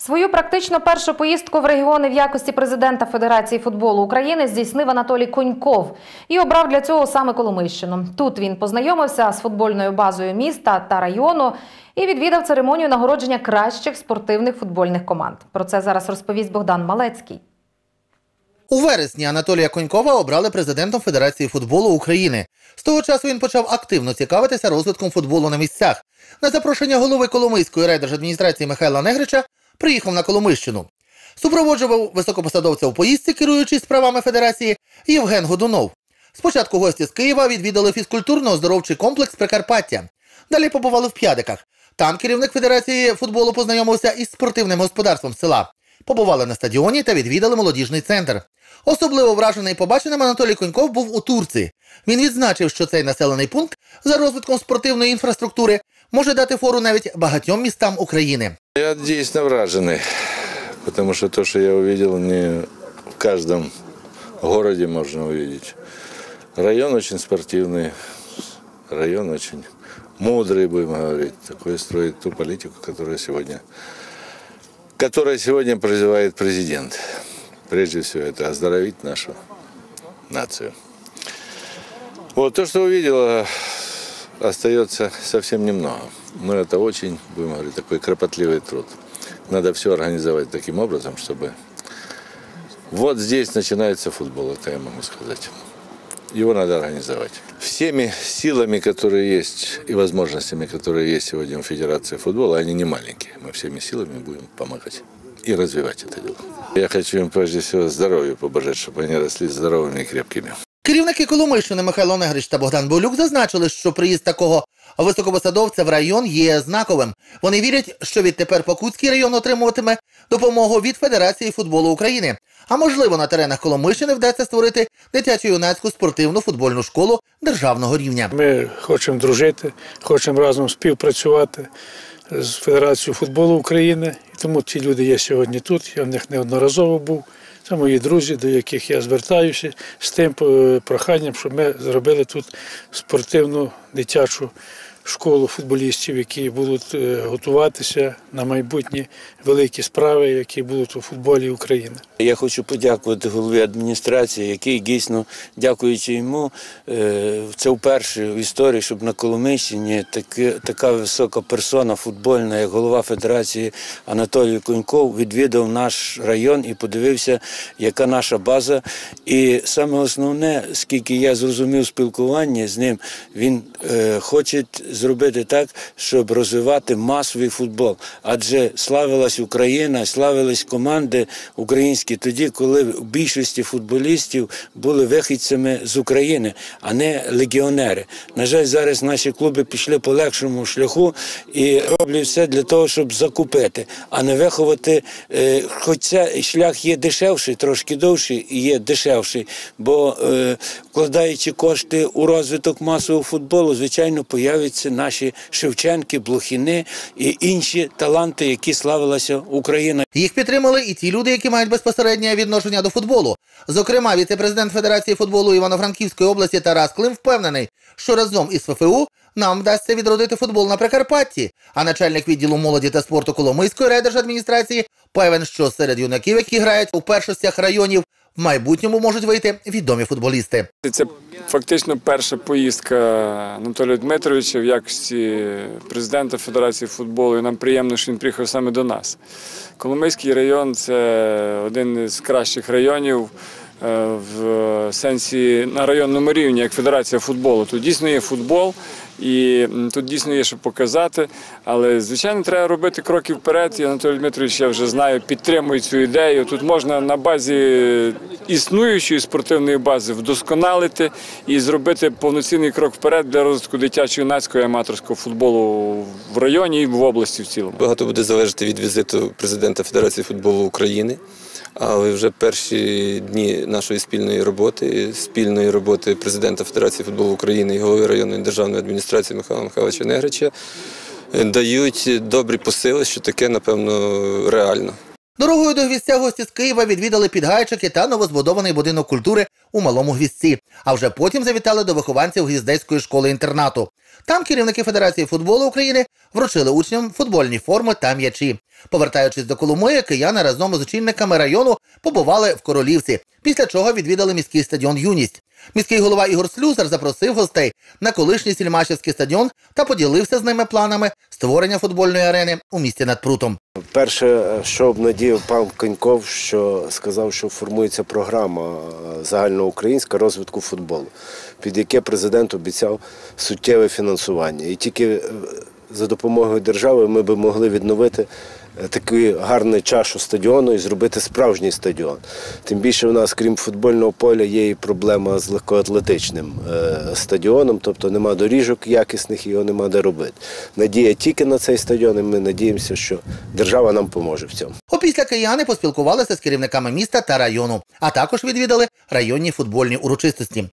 Свою практично першу поїздку в регіони в якості президента Федерації футболу України здійснив Анатолій Коньков і обрав для цього саме Коломийщину. Тут він познайомився з футбольною базою міста та району і відвідав церемонію нагородження кращих спортивних футбольних команд. Про це зараз розповість Богдан Малецький. У вересні Анатолія Конькова обрали президентом Федерації футболу України. З того часу він почав активно цікавитися розвитком футболу на місцях. На запрошення голови Коломийської райдержадміністрації Михайла Негрича приїхав на Коломийщину. Супроводжував високопосадовця у поїздці, керуючись справами федерації, Євген Годунов. Спочатку гості з Києва відвідали фізкультурно-оздоровчий комплекс Прикарпаття. Далі побували в П'ядиках. Там керівник Федерації футболу познайомився із спортивним господарством села. Побували на стадіоні та відвідали молодіжний центр. Особливо вражений побаченим Анатолій Коньков був у Турції. Він відзначив, що цей населений пункт за розвитком спортивної інфраструктури може дати фору навіть багатьом містам України. Я дійсно вражений, потому что то, что я увидел, не в каждом городе можно увидеть. Район очень спортивный, район очень мудрый, будем говорить. Такой строит ту политику, которая сегодня, которая сегодня призывает президент. Прежде всего, это оздоровить нашу нацию. Вот то, что увидел, остается совсем немного. Но это очень, будем говорить, такой кропотливый труд. Надо все организовать таким образом, чтобы вот здесь начинается футбол, это я могу сказать. Его надо организовать. Всеми силами, которые есть, и возможностями, которые есть сегодня у Федерации футбола, они не маленькие. Мы всеми силами будем помогать и развивать это дело. Я хочу им прежде всего здоровья побожать, чтобы они росли здоровыми и крепкими. Керівники Коломийщини Михайло Негрич та Богдан Болюк зазначили, що приїзд такого високопосадовця в район є знаковим. Вони вірять, що відтепер Покутський район отримуватиме допомогу від Федерації футболу України. А можливо, на теренах Коломийщини вдасться створити дитячу юнацьку спортивну футбольну школу державного рівня. Ми хочемо дружити, хочемо разом співпрацювати з Федерацією футболу України. І тому ці люди є сьогодні тут. Я в них неодноразово був. Це мої друзі, до яких я звертаюся з тим е, проханням, щоб ми зробили тут спортивну дитячу школу футболістів, які будуть е, готуватися на майбутні великі справи, які будуть у футболі України. Я хочу подякувати голові адміністрації, який дійсно, дякуючи йому, е, це вперше в історії, щоб на Коломийщині таки, така висока персона футбольна, як голова Федерації Анатолій Коньков, відвідав наш район і подивився, яка наша база. І саме основне, скільки я зрозумів спілкування з ним, він е, хоче зробити так, щоб розвивати масовий футбол. Адже славилась Україна, славились команди українські тоді, коли в більшості футболістів були вихідцями з України, а не легіонери. На жаль, зараз наші клуби пішли по легшому шляху і роблять все для того, щоб закупити, а не виховати. е, Хоча шлях є дешевший, трошки довший і є дешевший, бо е, вкладаючи кошти у розвиток масового футболу, звичайно, появляться наші Шевченки, Блохіни і інші таланти, які славилася Україна. Їх підтримали і ті люди, які мають безпосереднє відношення до футболу. Зокрема, віце-президент Федерації футболу Івано-Франківської області Тарас Клим впевнений, що разом із ФФУ нам вдасться відродити футбол на Прикарпатті. А начальник відділу молоді та спорту Коломийської райдержадміністрації певен, що серед юнаків, які грають у першостях районів, в майбутньому можуть вийти відомі футболісти. Це фактично перша поїздка Анатолія Дмитровича в якості президента Федерації футболу. І нам приємно, що він приїхав саме до нас. Коломийський район це один з кращих районів в сенсі на районному рівні, як Федерація футболу. Тут дійсно є футбол. І тут дійсно є що показати, але звичайно треба робити кроки вперед. І Анатолій Дмитрович, я вже знаю, підтримує цю ідею. Тут можна на базі існуючої спортивної бази вдосконалити і зробити повноцінний крок вперед для розвитку дитячого юнацького і аматорського футболу в районі і в області в цілому. Багато буде залежати від візиту президента Федерації футболу України. Але вже перші дні нашої спільної роботи, спільної роботи президента Федерації футболу України і голови районної державної адміністрації Михайла Михайловича Негрича дають добрі посили, що таке, напевно, реально. Дорогою до гвіздця гості з Києва відвідали підгайчики та новозбудований будинок культури у малому гвіздці. А вже потім завітали до вихованців гвіздецької школи інтернату. Там керівники Федерації футболу України вручили учням футбольні форми та м'ячі. Повертаючись до Коломиї, кияни разом із очільниками району побували в Королівці, після чого відвідали міський стадіон Юність. Міський голова Ігор Слюсар запросив гостей на колишній сільмашівський стадіон та поділився з ними планами створення футбольної арени у місті над Прутом. Перше, що обнадіяв пан Коньков, що сказав, що формується програма е, загальноукраїнська розвитку футболу, під яке президент обіцяв суттєве фінансування. І тільки е, за допомогою держави ми би могли відновити таку гарну чашу стадіону і зробити справжній стадіон. Тим більше в нас, крім футбольного поля, є і проблема з легкоатлетичним е, стадіоном, тобто нема доріжок якісних, його нема де робити. Надія тільки на цей стадіон, і ми надіємося, що держава нам поможе в цьому. Опісля кияни поспілкувалися з керівниками міста та району, а також відвідали районні футбольні урочистості.